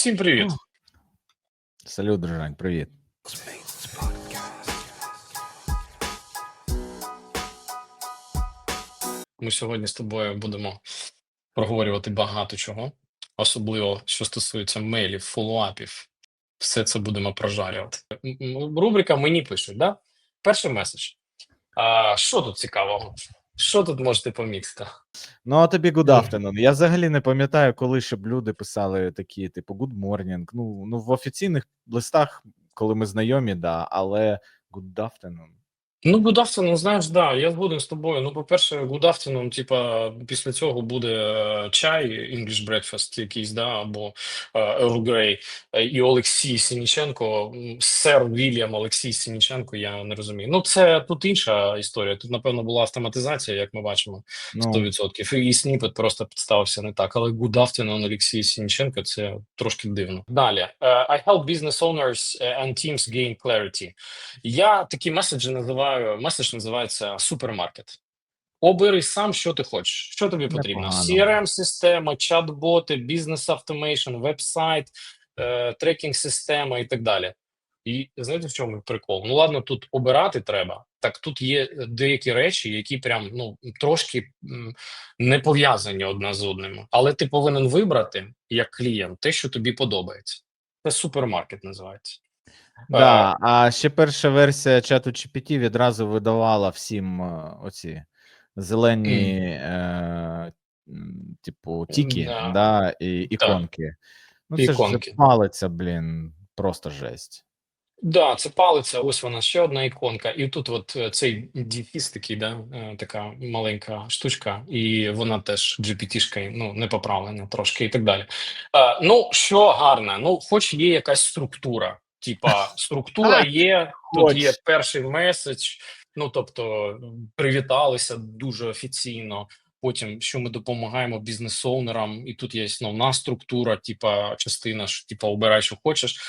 Всім привіт. Салют, дружань, привіт. Ми сьогодні з тобою будемо проговорювати багато чого, особливо що стосується мейлів, фоллоуапів. Все це будемо прожарювати. Рубрика Мені пишуть, да? Перший меседж. А що тут цікавого? Що тут можете помітити? Ну, а тобі good afternoon. Я взагалі не пам'ятаю, коли щоб люди писали такі, типу, good morning. Ну, ну в офіційних листах, коли ми знайомі, да, але good afternoon. Ну, good знаєш, да, я згоден з тобою. Ну, по-перше, good типа, після цього буде е, чай, English breakfast якийсь, да, або е, Earl Grey. Е, І Олексій Сініченко, м, сер Вільям Олексій Сініченко, я не розумію. Ну, це тут інша історія. Тут, напевно, була автоматизація, як ми бачимо, Ну, 100%. І сніпет просто підставився не так. Але good Олексій Сініченко, це трошки дивно. Далі. Е, I help business owners and teams gain clarity. Я такі меседжі називаю. Меседж називається супермаркет. Обери сам, що ти хочеш. Що тобі потрібно? CRM-система, чат-боти, бізнес автомейшн, веб-сайт, е, трекінг-система і так далі. І знаєте, в чому прикол? Ну ладно, тут обирати треба. Так тут є деякі речі, які прям ну трошки не пов'язані одна з одним. Але ти повинен вибрати як клієнт те, що тобі подобається. Це супермаркет називається. Да, а ще перша версія чату GPT відразу видавала всім е, оці зелені, е, м, типу, тіки, Да. да, і іконки. Ну, це ж Іконки. палиться, блін, просто жесть. Да, це палиця. Ось вона ще одна іконка. І тут, от е, цей дефіс такий, да, е, така маленька штучка, і вона теж GPT-шка, ну, не поправлена трошки і так далі. Е, ну, що гарне, ну, хоч є якась структура. Типа, структура є, тут є перший меседж, ну тобто привіталися дуже офіційно. Потім, що ми допомагаємо бізнес-оунерам, і тут є основна структура, типа частина, що типа обирай, що хочеш.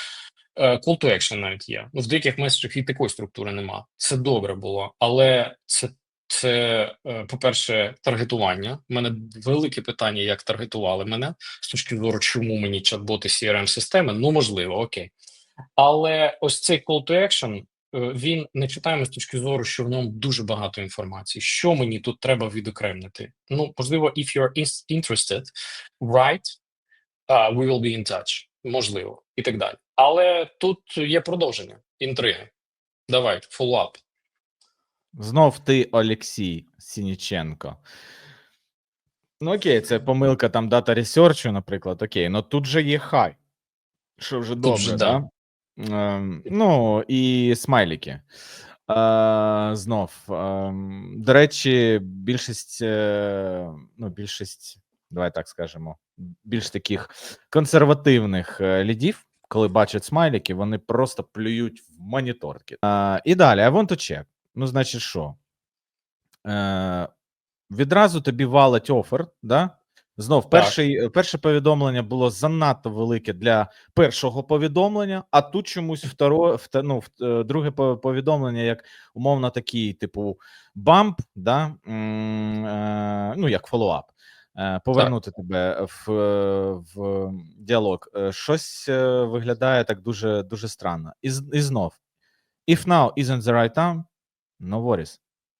Е, Call to action навіть є. Ну, в деяких меседжах і такої структури нема. Це добре було, але це, це е, по-перше, таргетування. У мене велике питання, як таргетували мене з точки зору, чому мені чат-боти crm системи Ну, можливо, окей. Але ось цей call to action, е, він не читаємо з точки зору, що в ньому дуже багато інформації. Що мені тут треба відокремити? Ну, можливо, if you're interested, write, uh, we will be in touch. Можливо, і так далі. Але тут є продовження, інтриги. Давай, follow-up. Знов ти Олексій Сініченко. Ну, окей, це помилка там дата ресерчу, наприклад. Окей, ну тут же є хай. Що вже добре, же, да? Ну, і смайлики. Е, знов. до речі, більшість, е, ну, більшість, давай так скажемо, більш таких консервативних е, лідів, коли бачать смайлики, вони просто плюють в моніторки. І далі, I want to check. Ну, значить, що? Е, відразу тобі валить офер, да? Знов, перший, перше повідомлення було занадто велике для першого повідомлення, а тут чомусь второ, ну, в- е, друге повідомлення, як умовно такий, типу, бамп, да? е, ну, як фоллоуап. Е, Повернути тебе в, е, в діалог. Е, Щось е, виглядає так дуже дуже странно. І, і знов, if now isn't the right time, no worries.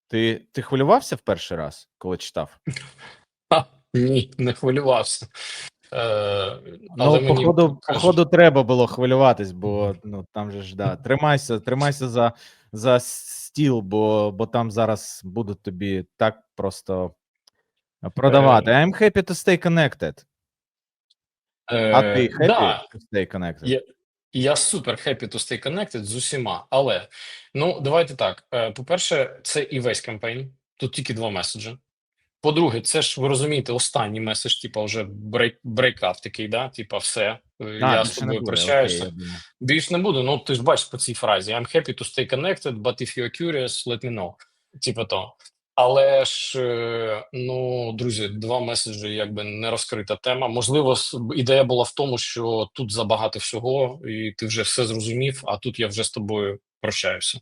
Ти, ти хвилювався в перший раз, коли читав? Ні, не хвилювався. Е, але Ну, мені походу, кажуть- походу, треба було хвилюватись, бо ну там же ж да. Тримайся, тримайся за, за стіл, бо, бо там зараз будуть тобі так просто продавати. Е, I'm happy to stay connected. е, А ти happy да, to stay connected? Я, я супер happy to stay connected з усіма, але ну давайте так. Е, По-перше, це і весь кампейн. Тут тільки два меседжі. По-друге, це ж ви розумієте, останній меседж, типа вже брейк, брейкап такий, да? Типа, все. е, А, я з тобою прощаюся. Більш не буду. Ну ти ж бачиш по цій фразі: I'm happy to stay connected, but if you're curious, let me know. Типа то. Але ж е, ну, друзі, два меседжі, якби не розкрита тема. Можливо, ідея була в тому, що тут забагато всього, і ти вже все зрозумів, а тут я вже з тобою прощаюся.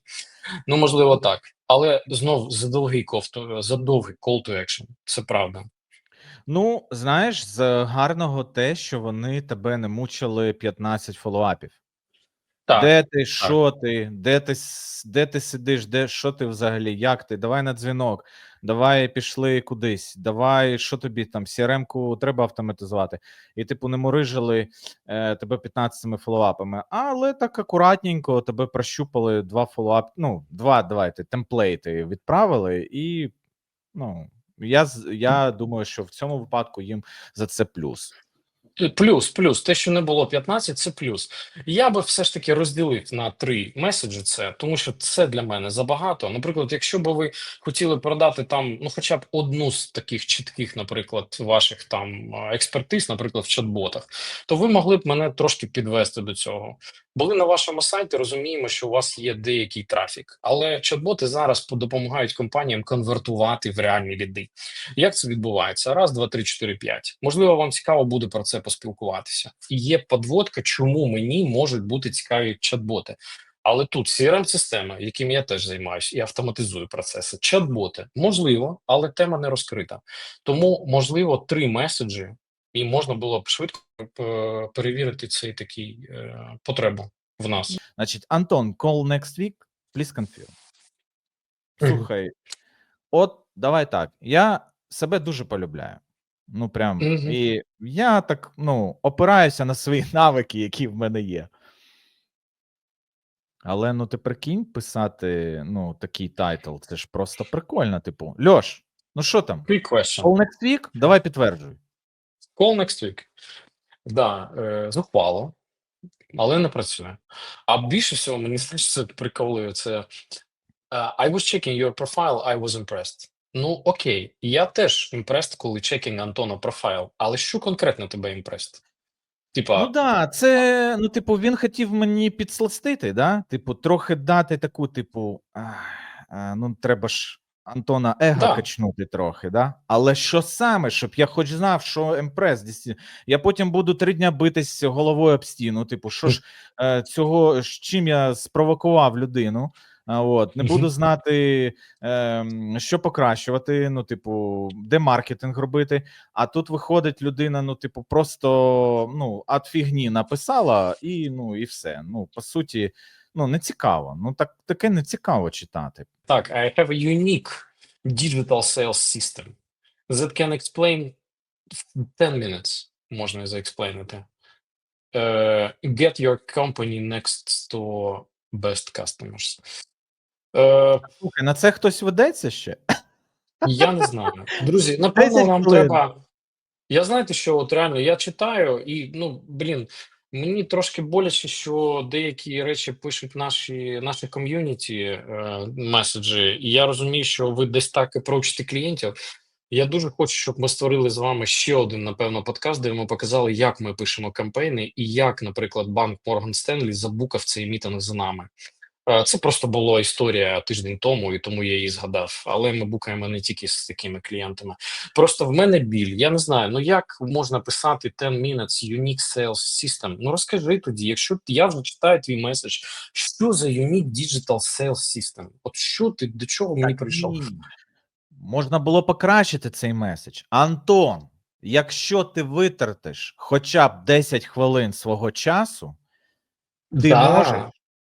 Ну, можливо, так. Але знов задовгий ковто, задовгий call to action. Це правда. Ну, знаєш, з гарного те, що вони тебе не мучили 15 фоллоуапів. Так, Де ти, що ти, де ти, с- де ти сидиш, де що ти взагалі, як ти? Давай на дзвінок, давай пішли кудись, давай, що тобі там, CRM-ку треба автоматизувати. І, типу, не мурижили е, тебе 15 фоллоуапами, але так акуратненько тебе прощупали два фоллоуап, ну, два, давайте, темплейти відправили, і ну, я, з- я думаю, що в цьому випадку їм за це плюс. Плюс, плюс, те, що не було 15, це плюс. Я би все ж таки розділив на три меседжі це, тому що це для мене забагато. Наприклад, якщо б ви хотіли продати там, ну хоча б одну з таких чітких, наприклад, ваших там експертиз, наприклад, в чат-ботах, то ви могли б мене трошки підвести до цього. Були на вашому сайті, розуміємо, що у вас є деякий трафік, але чат-боти зараз допомагають компаніям конвертувати в реальні ліди. Як це відбувається? Раз, два, три, чотири, п'ять. Можливо, вам цікаво буде про це поспілкуватися. І є подводка, чому мені можуть бути цікаві чат-боти. Але тут crm система яким я теж займаюся і автоматизую процеси. Чат-боти можливо, але тема не розкрита. Тому можливо три меседжі, і можна було б швидко е, перевірити цей такий е, потребу в нас. Значить, Антон, call next week, please confirm. Слухай, от давай так. Я себе дуже полюбляю. Ну, прям, Мгм. і я так ну, опираюся на свої навики, які в мене є. Але ну ти прикинь писати ну, такий тайтл, це ж просто прикольно. Типу, Льош, ну що там? Quick question. Call next week? Давай підтверджуй. Call next week. Да, е, зухвало, але не працює. А більше всього, мені знаєш, це приколує. Це е, I was checking your profile, I was impressed. Ну, окей, я теж impressed, коли checking Антона профайл, але що конкретно тебе impressed? Типа, Ну да, це ну, типу, він хотів мені підсластити, да? Типу, трохи дати таку, типу, ах, а, ну треба ж Антона Ега Да. качнути трохи, да? Але що саме, щоб я хоч знав, що емпрес дійсно. Я потім буду три дня битись головою об стіну. Типу, що ж е, цього, з чим я спровокував людину. От, не буду знати, ем, що покращувати, ну, типу, де маркетинг робити. А тут виходить людина, ну, типу, просто ну, от фігні написала, і ну, і все. Ну, по суті, ну, не цікаво. Ну, так таке не цікаво читати. так, I have a unique digital sales system that can explain в 10 minutes, можна заексплейнити. Е, get your company next to best customers. Е, Слухай, на це хтось ведеться ще? Я не знаю. Друзі, напевно, 10 нам хвилин. треба. Я знаєте, що от реально я читаю, і ну блін, мені трошки боляче, що деякі речі пишуть наші наші ком'юніті е, меседжі, і я розумію, що ви десь так і проучите клієнтів. Я дуже хочу, щоб ми створили з вами ще один, напевно, подкаст, де ми показали, як ми пишемо кампейни, і як, наприклад, банк Морган Стенлі забукав цей мітинг з нами. Е, Це просто була історія тиждень тому, і тому я її згадав. Але ми букаємо не тільки з такими клієнтами. Просто в мене біль. Я не знаю. Ну як можна писати 10 minutes unique sales system? Ну розкажи тоді, якщо я вже читаю твій меседж, що за unique digital sales system? От що ти до чого мені прийшов? Можна було покращити цей меседж. Антон, якщо ти витратиш хоча б 10 хвилин свого часу, ти Да. можеш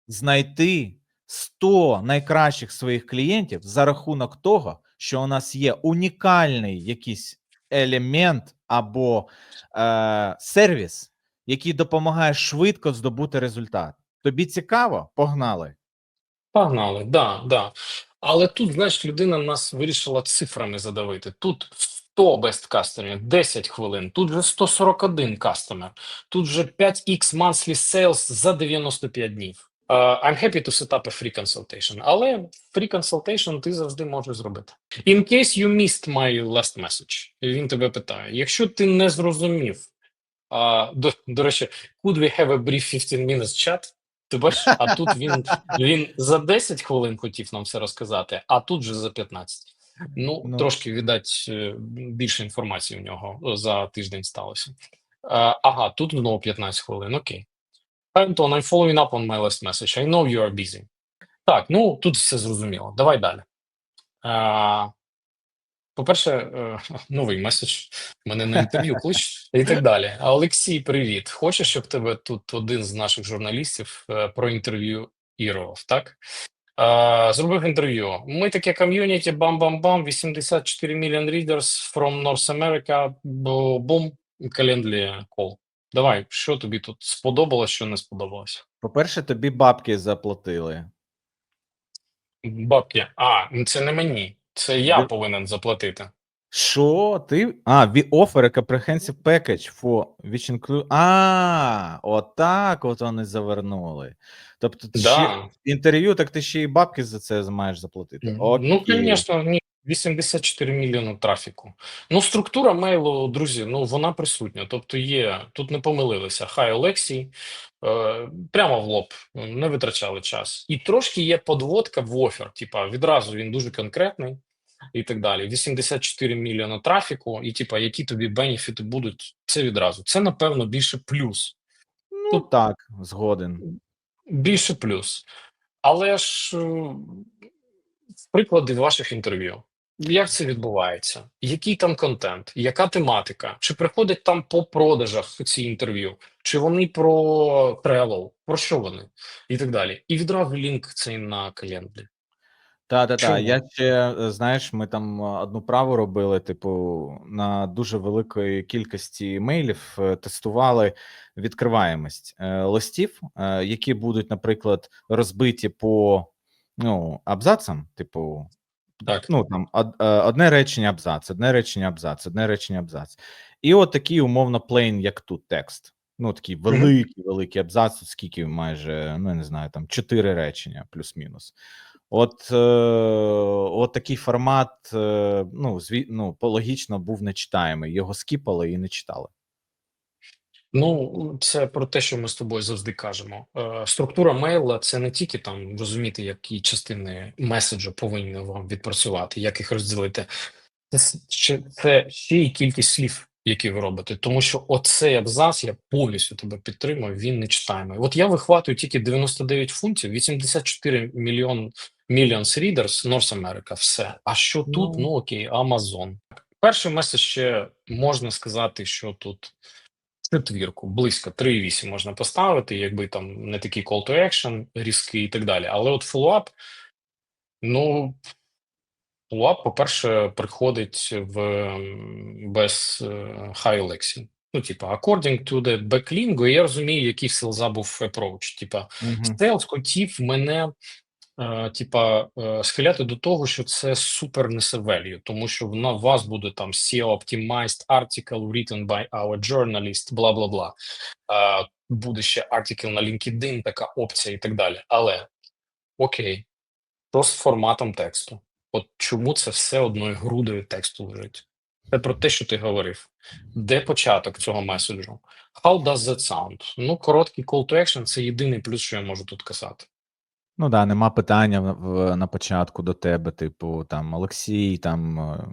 знайти 100 найкращих своїх клієнтів за рахунок того, що у нас є унікальний якийсь елемент або е, сервіс, який допомагає швидко здобути результат. Тобі цікаво? Погнали. Погнали, да, да. Але тут, знаєш, людина нас вирішила цифрами задавити. Тут 100 best customer, 10 хвилин, тут вже 141 кастомер, тут вже 5x monthly sales за 95 днів. Uh, I'm happy to set up a free consultation, але free consultation ти завжди можеш зробити. In case you missed my last message, він тебе питає, якщо ти не зрозумів, а, до, до речі, could we have a brief 15 minutes chat? Ти бачиш, а тут він, він за 10 хвилин хотів нам все розказати, а тут же за 15. Ну, Ну. трошки, віддать, е, більше інформації у нього е, за тиждень сталося. Е, Ага, тут знову 15 хвилин, окей. Антон, I'm following up on my last message. I know you are busy. Так, ну тут все зрозуміло. Давай далі. Е, по-перше, е, новий меседж. Мене на інтерв'ю клич і так далі. А Олексій, привіт. Хочеш, щоб тебе тут один з наших журналістів е, проінтерв'юірував, так? Е, Зробив інтерв'ю. Ми таке ком'юніті, бам-бам-бам, 84 million readers from North America, бу- бум, Calendly call. Давай, що тобі тут сподобалось, що не сподобалось? По-перше, тобі бабки заплатили. Бабки. А, ну це не мені. Це я Ви- повинен заплатити. Що ти? А, we offer a comprehensive package for which include... А, отак от вони завернули. Тобто, ще Да. інтерв'ю, так ти ще й бабки за це маєш заплатити. Ну, звісно, ні. 84 мільйони трафіку. Ну, структура мейлу, друзі, ну вона присутня. Тобто є, тут не помилилися. Хай Олексій, е, прямо в лоб, не витрачали час. І трошки є подводка в офер. Типа, відразу він дуже конкретний і так далі. 84 мільйони трафіку, і типа, які тобі бенефіти будуть, це відразу. Це, напевно, більше плюс. Ну так, згоден. Більше плюс. Але ж е, приклади ваших інтерв'ю. Як це відбувається? Який там контент? Яка тематика? Чи приходять там по продажах ці інтерв'ю? Чи вони про тревел? Про що вони? І так далі. І відразу лінк цей на календарі. Та, та, та. Я ще е, знаєш, ми там е, одну праву робили, типу, на дуже великої кількості мейлів е, тестували відкриваємость е, листів, які будуть, наприклад, розбиті по ну, абзацам, типу, Так. ну там е, одне речення абзац, одне речення абзац, одне речення абзац. І от такий умовно плейн, як тут текст. Ну, такий великий, великий абзац, от скільки майже, ну я не знаю, там чотири речення, плюс-мінус. От, е, от такий формат, е, ну, зві, ну, логічно був нечитаємий. Його скіпали і не читали. Ну, це про те, що ми з тобою завжди кажемо. Е, структура мейла це не тільки там розуміти, які частини меседжу повинні вам відпрацювати, як їх розділити. Це це ще й кількість слів, які ви робите. Тому що оцей абзац я повністю тебе підтримую. Він не читаємий. От я вихватую тільки 99 фунтів, 84 мільйон millions readers, North America, все. А що тут? Ну. Ну окей, Amazon. Перший меседж ще можна сказати, що тут четвірку, близько 3,8 можна поставити, якби там не такий call to action, різкий і так далі. Але от фоллоуап, ну, фоллоуап, по-перше, приходить в без е, high lexing. Ну, типа, according to the backlink, і я розумію, який селза був approach. Типа, Угу. Сейлс хотів мене, типа, е, схиляти до того, що це супер несе value, тому що на вас буде там SEO optimized article written by our journalist, бла бла бла. Е, буде ще артикл на LinkedIn, така опція і так далі. Але окей, що з форматом тексту? От чому це все одною грудою тексту лежить? Це про те, що ти говорив. Де початок цього меседжу? How does that sound? Ну, короткий call to action – це єдиний плюс, що я можу тут казати. Ну да, нема питання в, в- на початку до тебе, типу, там Олексій, там. е,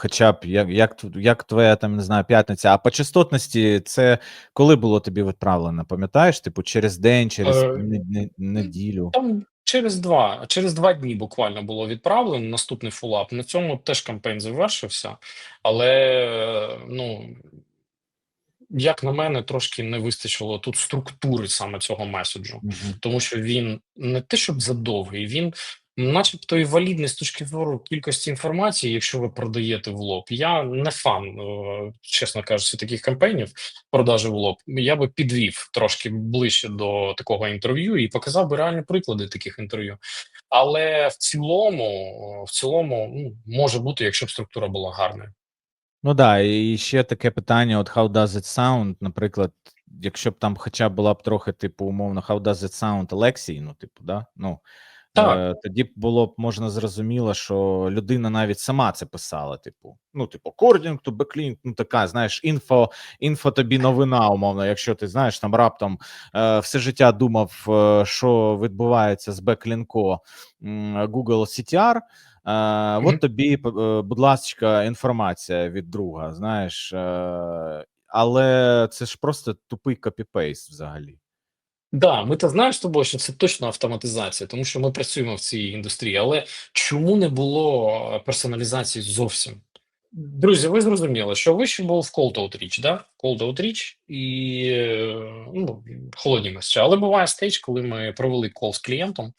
Хоча б як, як, тв- як твоя там не знаю, п'ятниця, а по частотності це коли було тобі відправлено, пам'ятаєш? Типу, через день, через Е, не- не- неділю. Там через два, через два дні буквально було відправлено наступний фулап. На цьому теж кампейн завершився, але е, ну. Як на мене, трошки не вистачило тут структури саме цього меседжу. Мгм. тому що він не те, щоб задовгий, він начебто і валідний з точки зору кількості інформації, якщо ви продаєте в лоб. Я не фан, е, чесно кажучи, таких кампейнів продажі в лоб. Я би підвів трошки ближче до такого інтерв'ю і показав би реальні приклади таких інтерв'ю. Але в цілому, в цілому, ну, може бути, якщо б структура була гарною. Ну да, і ще таке питання: от how does it sound, наприклад, якщо б там хоча б була б трохи, типу, умовно, how does it sound Олексій, ну, типу, да? Ну, Так. е, тоді б було б можна зрозуміло, що людина навіть сама це писала, типу, ну, типу, according to backlink, ну, така, знаєш, інфо, інфо тобі новина, умовно, якщо ти знаєш, там раптом е, все життя думав, е, що відбувається з беклінко Google CTR, Е. От тобі, е, будь ласка, інформація від друга, знаєш, е, але це ж просто тупий копіпейст взагалі. Да, ми то знаємо з тобою, що це точно автоматизація, тому що ми працюємо в цій індустрії. Але чому не було е, персоналізації зовсім? Друзі, ви зрозуміли, що вище був в cold outreach, да? Cold outreach і е, ну, холодні меседжі. Але буває стейдж, коли ми провели кол з клієнтом,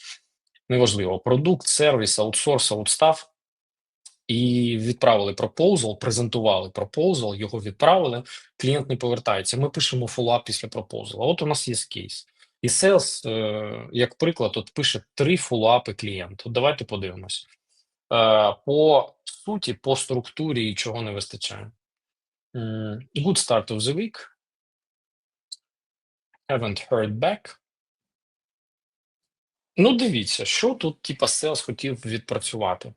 неважливо, продукт, сервіс, аутсорс, аутстав, і відправили пропозал, презентували пропозал, його відправили, клієнт не повертається. Ми пишемо фоллап після пропозала. От у нас є кейс. І Sales, е, як приклад, от пише три фоллапи клієнту. Давайте подивимось. Е, по суті, по структурі і чого не вистачає. Good start of the week. Haven't heard back. Ну, дивіться, що тут, типа, Sales хотів відпрацювати.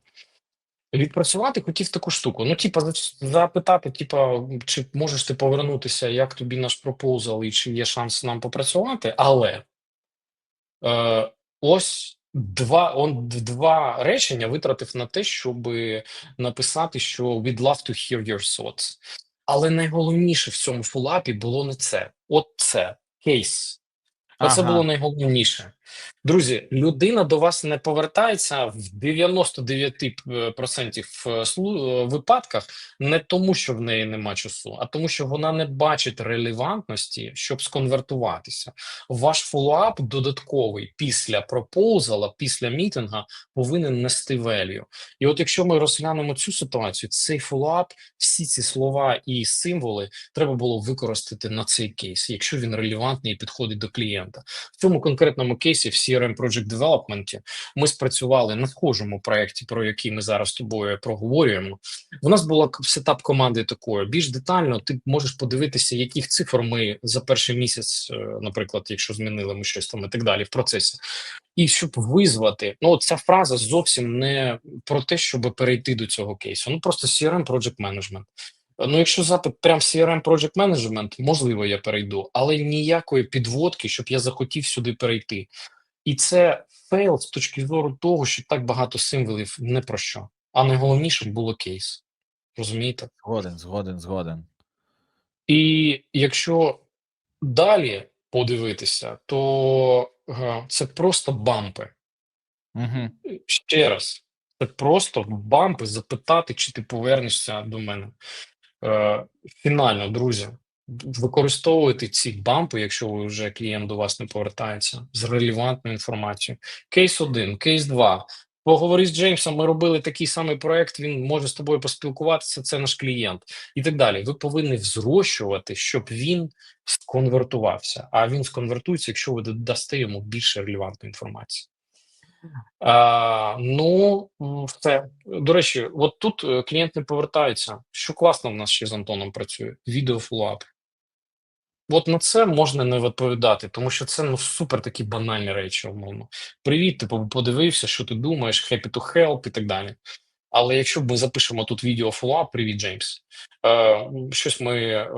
Відпрацювати хотів таку штуку. Ну, типа, запитати, типа, чи можеш ти повернутися, як тобі наш пропозал, і чи є шанс нам попрацювати, але е, ось два, он два речення витратив на те, щоб написати, що we'd love to hear your thoughts. Але найголовніше в цьому фулапі було не це. От це кейс. Оце Ага. було найголовніше. Друзі, людина до вас не повертається в 99% е, е, випадках не тому, що в неї нема часу, а тому, що вона не бачить релевантності, щоб сконвертуватися. Ваш фоллоуап додатковий після пропозала, після мітинга повинен нести value. І от якщо ми розглянемо цю ситуацію, цей фоллоуап, всі ці слова і символи треба було використати на цей кейс, якщо він релевантний і підходить до клієнта. В цьому конкретному кейсі в CRM Project Development ми спрацювали на схожому проєкті, про який ми зараз з тобою проговорюємо. У нас була сетап команди такою. Більш детально ти можеш подивитися, яких цифр ми за перший місяць, е, наприклад, якщо змінили ми щось там і так далі в процесі. І щоб визвати, ну ця фраза зовсім не про те, щоб перейти до цього кейсу. Ну просто CRM Project Management. Ну, якщо запит прям CRM Project Management, можливо, я перейду, але ніякої підводки, щоб я захотів сюди перейти. І це фейл з точки зору того, що так багато символів не про що. А найголовніше було кейс. Розумієте? Згоден, згоден, згоден. І якщо далі подивитися, то це просто бампи. Угу. Ще раз, це просто бампи запитати, чи ти повернешся до мене. Е, фінально, друзі, використовуйте ці бампи, якщо ви вже клієнт до вас не повертається, з релевантною інформацією. Кейс 1, кейс 2. Поговори з Джеймсом, ми робили такий самий проект, він може з тобою поспілкуватися, це наш клієнт. І так далі. Ви повинні взрощувати, щоб він сконвертувався. А він сконвертується, якщо ви дасте йому більше релевантної інформації. А, ну, все. До речі, от тут е, клієнт не повертається. Що класно в нас ще з Антоном працює? Відео фоллоуап. От на це можна не відповідати, тому що це ну супер такі банальні речі, умовно. Привіт, типу, подивився, що ти думаєш, happy to help і так далі. Але якщо ми запишемо тут відео фоллоуап, привіт, Джеймс. Е, щось ми е,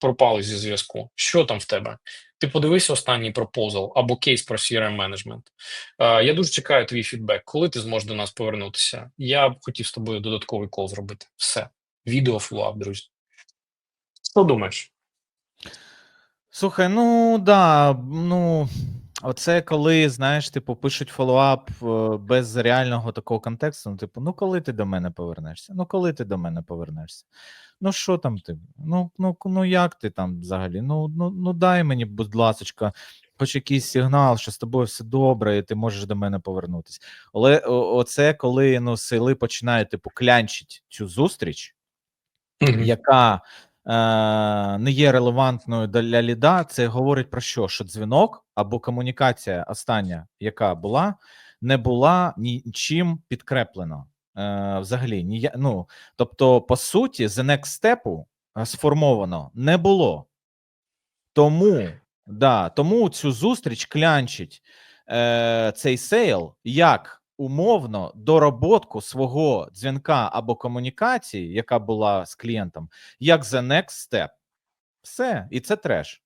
пропали зі зв'язку. Що там в тебе? Ти подивився останній пропозал або кейс про CRM менеджмент. Е, я дуже чекаю твій фідбек. Коли ти зможеш до нас повернутися? Я б хотів з тобою додатковий кол зробити. Все. Відео флуап, друзі. Що думаєш? Слухай, ну да, ну оце коли, знаєш, типу, пишуть фоллоуап е, без реального такого контексту. Ну, типу, ну коли ти до мене повернешся? Ну, коли ти до мене повернешся? Ну, що там ти? Ну, ну, ну як ти там взагалі? Ну, ну, ну дай мені, будь ласочка, хоч якийсь сигнал, що з тобою все добре, і ти можеш до мене повернутися. Але о- оце коли ну, сили починають, типу, клянчить цю зустріч яка не є релевантною для ліда, це говорить про що? Що дзвінок або комунікація остання, яка була, не була нічим підкреплена. Е, взагалі, ні, ну, тобто, по суті, the next step е, сформовано не було. Тому, да, тому цю зустріч клянчить е, цей сейл як умовно дороботку свого дзвінка або комунікації, яка була з клієнтом, як the next step. Все, і це треш.